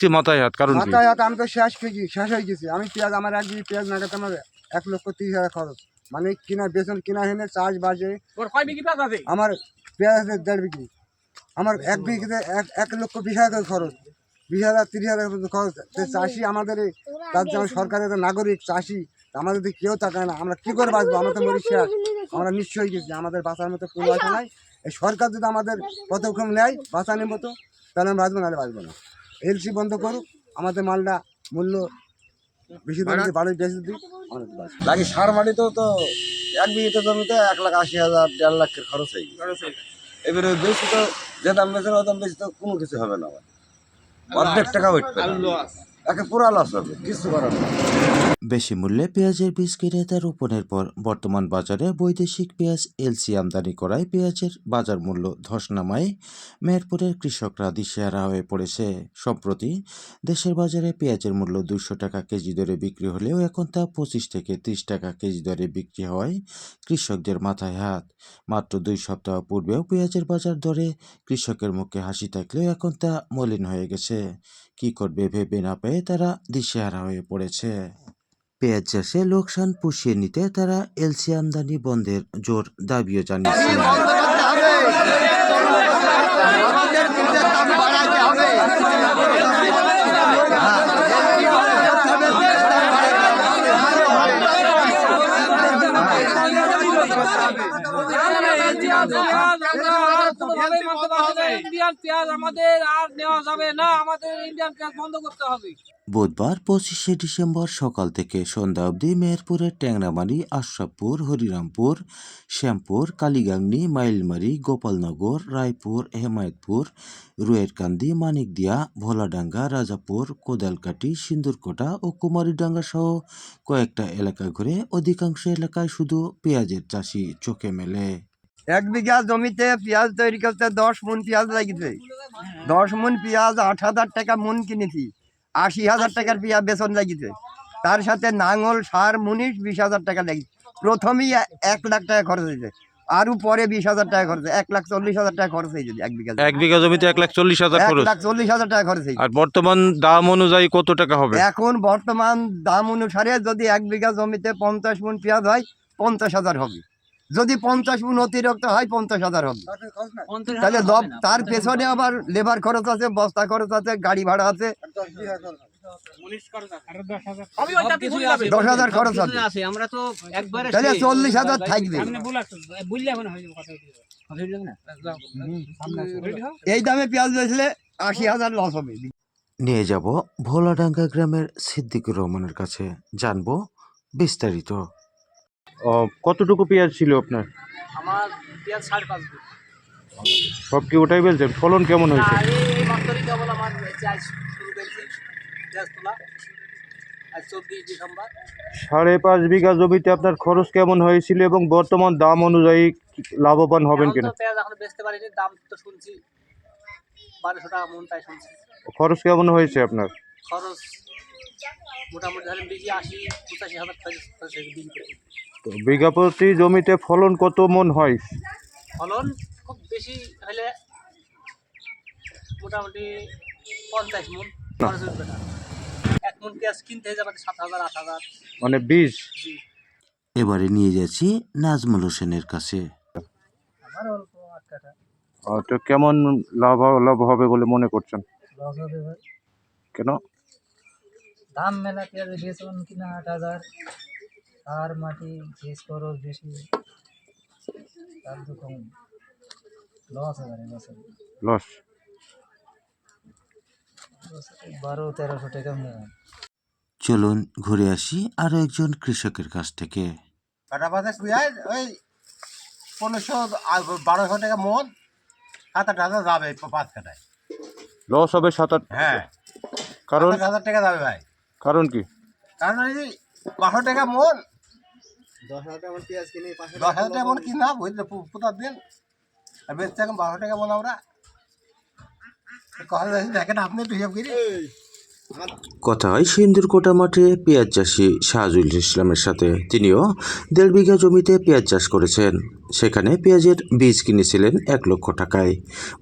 কি মাথায় হাত কারণ কি? মাথায় হাত আমি তো শেষ খেয়েছি শেষ হয়ে গেছি। আমি পেঁয়াজ আমার এক বিঘি পেঁয়াজ নাগাতে আমার এক লক্ষ তিরিশ হাজার খরচ। মানে কিনা বেতন কিনা হেনে চাষ বাজে আমার পেঁয়াজ আছে দেড় বিঘি। আমার এক বিঘিতে এক এক লক্ষ বিশ হাজার করে খরচ। বিশ হাজার তিরিশ হাজার পর্যন্ত খরচ। তো চাষি আমাদের এই তার যেমন সরকারের নাগরিক চাষি আমাদের দিকে কেউ তাকায় না। আমরা কী করে বাঁচবো? আমরা তো মরি শেষ আমরা নিশ্চয় হয়ে গেছি। আমাদের বাঁচার মতো কোনো আছে নাই। এই সরকার যদি আমাদের পদক্ষেপ নেয় বাঁচানোর মতো তাহলে আমরা বাঁচবো নাহলে বাঁচবো না। এলসি বন্ধ করুক আমাদের মালটা মূল্য বেশি দাম দিয়ে বাড়ি বেশি দিই। লাগে সার মাটি তো তো এক বিঘে জমিতে এক লাখ আশি হাজার দেড় লাখের খরচ হয়ে গেছে। এবারে বেশি তো যে দাম বেশি ওই দাম বেশি তো কোনো কিছু হবে না। আমার অর্ধেক টাকা উঠবে না। একে পুরা লস হবে কিছু করার নেই। বেশি মূল্যে পেঁয়াজের বীজ কিনে তা রোপণের পর বর্তমান বাজারে বৈদেশিক পেঁয়াজ, এলসি আমদানি করায় পেঁয়াজের বাজার মূল্য ধস নামায়। মেহেরপুরের কৃষকরা দিশেহারা হয়ে পড়েছে। সম্প্রতি দেশের বাজারে পেঁয়াজের মূল্য দুশো টাকা কেজি দরে বিক্রি হলেও এখন তা পঁচিশ থেকে ত্রিশ টাকা কেজি দরে বিক্রি হওয়ায় কৃষকদের মাথায় হাত। মাত্র দুই সপ্তাহ পূর্বেও পেঁয়াজের বাজার দরে কৃষকের মুখে হাসি থাকলেও এখন তা মলিন হয়ে গেছে। কি করবে ভেবে না পেয়ে তারা দিশেহারা হয়ে পড়েছে। পেঁয়াজ চাষে লোকসান পুষিয়ে নিতে তারা এলসি আমদানি বন্ধের জোর দাবিও জানিয়েছে ইন্ডিয়ান পেঁয়াজ আমাদের আর নেওয়া যাবে না। আমাদের ইন্ডিয়ান পেঁয়াজ বন্ধ করতে হবে। বুধবার পঁচিশে ডিসেম্বর সকাল থেকে সন্ধ্যা অবধি মেহেরপুরের ট্যাংরামারি আশরাফপুর হরিরামপুর শ্যামপুর কালীগাংনি মাইলমারি গোপালনগর রায়পুর হেমায়তপুর রুয়েরকান্দি মানিকদিয়া ভোলাডাঙ্গা রাজাপুর কোদালকাটি সিন্দুরকোটা ও কুমারীডাঙ্গা সহ কয়েকটা এলাকা ঘুরে অধিকাংশ এলাকায় শুধু পেঁয়াজের চাষি চোখে মেলে। এক বিঘা জমিতে পেঁয়াজ তৈরি করতে দশ মন পেঁয়াজ লাগিছে দশ মন পেঁয়াজ আট হাজার টাকা মন কিনেছি আশি হাজার টাকার পেঁয়াজ বেতন লাগিছে তার সাথে নাঙল সার মুনিশ বিশ হাজার টাকা লাগিছে প্রথমেই এক লাখ টাকা খরচ হয়েছে আরও পরে বিশ হাজার টাকা খরচ এক লাখ চল্লিশ হাজার টাকা খরচ হয়েছে এক বিঘা এক বিঘা জমিতে এক লাখ চল্লিশ হাজার এক খরচ লাখ চল্লিশ হাজার টাকা খরচ হয়েছে। আর বর্তমান দাম অনুযায়ী কত টাকা হবে? এখন বর্তমান দাম অনুসারে যদি এক বিঘা জমিতে পঞ্চাশ মন পেঁয়াজ হয় পঞ্চাশ হাজার হবে। যদি পঞ্চাশ মন অতিরিক্ত হয় পঞ্চাশ হাজার হবে। তাহলে তার পেছনে আবার লেবার খরচ আছে বস্তা খরচ আছে গাড়ি ভাড়া আছে। দশ হাজার। খরচ আছে। তাহলে চল্লিশ হাজার থাকবে। এই দামে পেঁয়াজ বেচলে আশি হাজার লস হবে। নিয়ে যাব ভোলাডাঙ্গা গ্রামের সিদ্দিকুর রহমানের কাছে। জানব বিস্তারিত। কতটুকু পেঁয়াজ ছিল আপনার? আমার পেঁয়াজ সাড়ে পাঁচ সব কি ওটাই বলছেন? ফলন কেমন হয়েছে? সাড়ে পাঁচ বিঘা জমিতে আপনার খরচ কেমন হয়েছিল এবং বর্তমান দাম অনুযায়ী লাভবান হবেন কিনা? খরচ কেমন হয়েছে আপনার? খরচ মোটামুটি ধরেন বেশি আশি পঁচাশি হাজার খরচ খরচ বিক্রি করে। তো বিঘা প্রতি জমিতে ফলন কত মন হয়? ফলন খুব বেশি হলে মোটামুটি পঞ্চাশ মন। খরচ উঠবে না এক মন পেঁয়াজ কিনতে হয়ে যাবে সাত হাজার আট হাজার। মানে বীজ? জি। এবারে নিয়ে যাচ্ছি নাজমুল হোসেনের কাছে। আমার অল্প আট কাঠা। তো কেমন লাভ লাভ হবে বলে মনে করছেন? লস হবে এবার। কেন? দাম মেলা পেঁয়াজ বেচন কিনা আট হাজার। আর মাটি সেচ খরচ বেশি। তার তো কম লস এবারে লস হবে লস লস বারো তেরোশো টাকা মন চলুন ঘুরে আসি আরও একজন কৃষকের কাছ থেকে। কাটা পাতা পেঁয়াজ ওই পনেরোশো বারোশো টাকা মন সাত আট হাজার যাবে পাঁচ কাটায়। লস হবে সাত আট হ্যাঁ। কারণ? সাত হাজার টাকা যাবে ভাই। কারণ কি? কারণ ওই পাঁচশো টাকা মন। দশ হাজার টাকা মন পেঁয়াজ কিনে দশ হাজার টাকা মন কিনা বুঝলে? পুতার দিন। আর বেচতে এখন বারো টাকা মন আমরা। কথা দেখেন আপনি একটু হিসাব করি। কথা হয় সিন্দুরকোটা মাঠে পেঁয়াজ চাষি শাহজুল ইসলামের সাথে তিনিও দেড় বিঘা জমিতে পেঁয়াজ চাষ করেছেন। সেখানে পেঁয়াজের বীজ কিনেছিলেন এক লক্ষ টাকায়।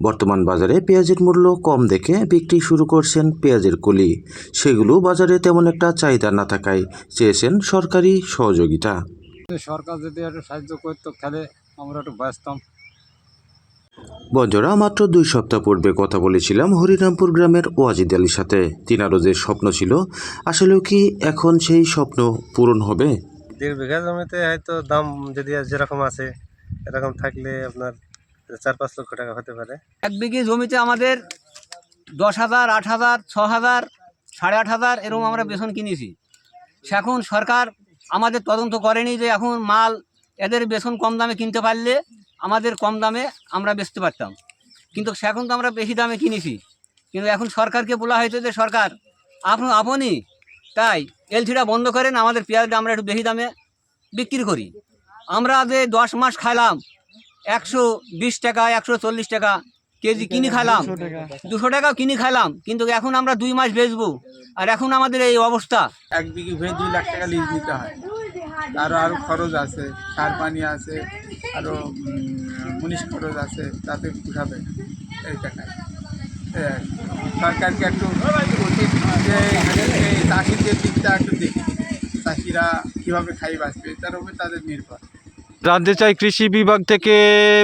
বর্তমান বাজারে পেঁয়াজের মূল্য কম দেখে বিক্রি শুরু করছেন পেঁয়াজের কলি। সেগুলো বাজারে তেমন একটা চাহিদা না থাকায় চেয়েছেন সরকারি সহযোগিতা। সরকার যদি একটু সাহায্য করতো, তাহলে আমরা একটু বাঁচতাম বঞ্জরা মাত্র দুই সপ্তাহ পূর্বে কথা বলেছিলাম হরিরামপুর গ্রামের ওয়াজিদ আলীর সাথে। তিনারও যে স্বপ্ন ছিল আসলেও কি এখন সেই স্বপ্ন পূরণ হবে? দেড় বিঘা জমিতে হয়তো দাম যদি যেরকম আছে এরকম থাকলে আপনার চার পাঁচ লক্ষ টাকা হতে পারে। এক বিঘি জমিতে আমাদের দশ হাজার আট হাজার ছ হাজার সাড়ে আট হাজার এরকম আমরা বেসন কিনেছি। সে এখন সরকার আমাদের তদন্ত করেনি যে এখন মাল এদের বেসন কম দামে কিনতে পারলে আমাদের কম দামে আমরা বেচতে পারতাম। কিন্তু সে এখন তো আমরা বেশি দামে কিনেছি। কিন্তু এখন সরকারকে বলা হয়েছে যে সরকার আপনি আপনি তাই এলসিটা বন্ধ করেন আমাদের পেঁয়াজটা আমরা একটু বেশি দামে বিক্রি করি। আমরা যে দশ মাস খাইলাম একশো বিশ টাকা একশো চল্লিশ টাকা কেজি কিনে খাইলাম দুশো টাকাও কিনে খাইলাম কিন্তু এখন আমরা দুই মাস বেচবো। আর এখন আমাদের এই অবস্থা। এক বিঘি ভেঙে দুই লাখ টাকা লিজ দিতে হয়। আরও আরও খরচ আছে সার পানি আছে আরও মুনিশ খরচ আছে তাতে উঠাবে এই টাকায়। সরকারকে একটু উচিত যে চাষিদের দিকটা একটু দেখি চাষিরা কীভাবে খাই বাঁচবে তার উপরে তাদের নির্ভর। জানতে চাই কৃষি বিভাগ থেকে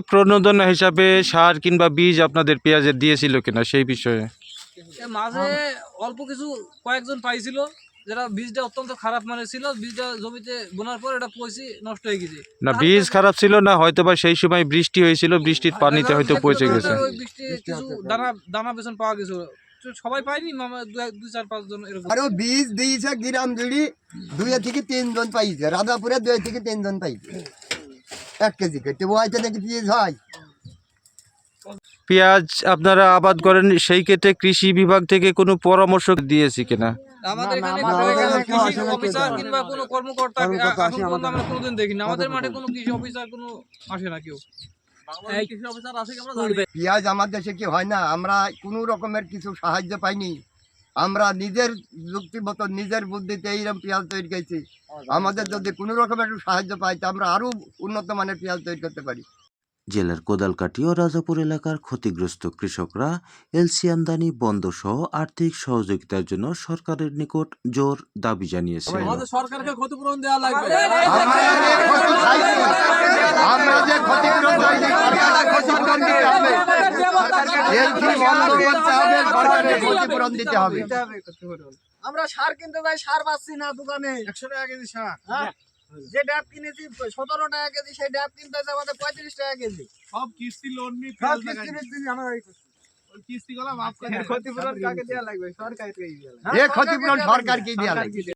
প্রণোদনা হিসাবে সার কিংবা বীজ আপনাদের পেঁয়াজের দিয়েছিল কিনা সেই বিষয়ে? মাঝে অল্প কিছু কয়েকজন পাইছিল যেটা বীজটা অত্যন্ত খারাপ মানের ছিল বীজটা জমিতে বোনার পর এটা পয়সি নষ্ট হয়ে গেছে। না বীজ খারাপ ছিল না হয়তো বা সেই সময় বৃষ্টি হয়েছিল বৃষ্টির পানিতে হয়তো পচে গেছে। বৃষ্টি কিছু দানা দানা বেসন পাওয়া গেছিল সবাই পাইনি মামা দু দুই চার পাঁচ জন এরকম। আরও বীজ দিয়েছে গ্রাম জুড়ি দুই থেকে তিনজন পাইছে রাধাপুরে দুই থেকে তিনজন পাইছে। এক কেজি কেটে ওয়াইতে নাকি বীজ হয়। পেঁয়াজ আপনারা আবাদ করেন সেই ক্ষেত্রে কৃষি বিভাগ থেকে কোনো পরামর্শ দিয়েছি কিনা? আমাদের এখানে আমাদের এখানে কৃষি আসে না, কেউ অফিসার কিংবা কোনো কর্মকর্তা কর্মকর্তা এখন পর্যন্ত আমরা কোনোদিন দেখিনি। আমাদের আমাদের মাঠে মাঠে। কোনো কৃষি অফিসার কোনো আসে না কেউ। এই কৃষি অফিসার আসে কি আমরা। পেঁয়াজ দেশে কি হয় না? আমরা কোনো রকমের কিছু সাহায্য পাইনি। আমরা নিজের যুক্তি মতো নিজের বুদ্ধিতে এইরকম পেঁয়াজ তৈরি করেছি। আমাদের যদি কোনো রকমের একটু সাহায্য পাই তা আমরা আরও উন্নত মানের পেঁয়াজ তৈরি করতে পারি। জেলার কোদালকাটি ও রাজাপুর এলাকার ক্ষতিগ্রস্ত কৃষকরা এলসি আমদানি বন্ধ সহ আর্থিক সহযোগিতার জন্য সরকারের নিকট জোর দাবি জানিয়েছে। সরকারকে ক্ষতিপূরণ দেওয়া লাগবে। আমরা যে ক্ষতিপূরণ চাইছি, ক্ষতিপূরণ দিতে হবে। এলসি বন্ধ করতে হবে, সরকারের ক্ষতিপূরণ দিতে হবে। আমরা সার কিনতে যাই সার পাচ্ছি না দোকানে। একশো টাকা কেজি সার। যে ডাব কিনেছি সতেরো টাকা কেজি সেই ডাব কিনতে হচ্ছে আমাদের পঁয়ত্রিশ টাকা কেজি। সব কিস্তি লোন নিয়ে সব কিস্তি আমরা। কিস্তি গলা মাফ করে ক্ষতিপূরণ কাকে দেওয়া লাগবে? সরকারকে এ ক্ষতিপূরণ সরকারকে দেওয়া লাগবে।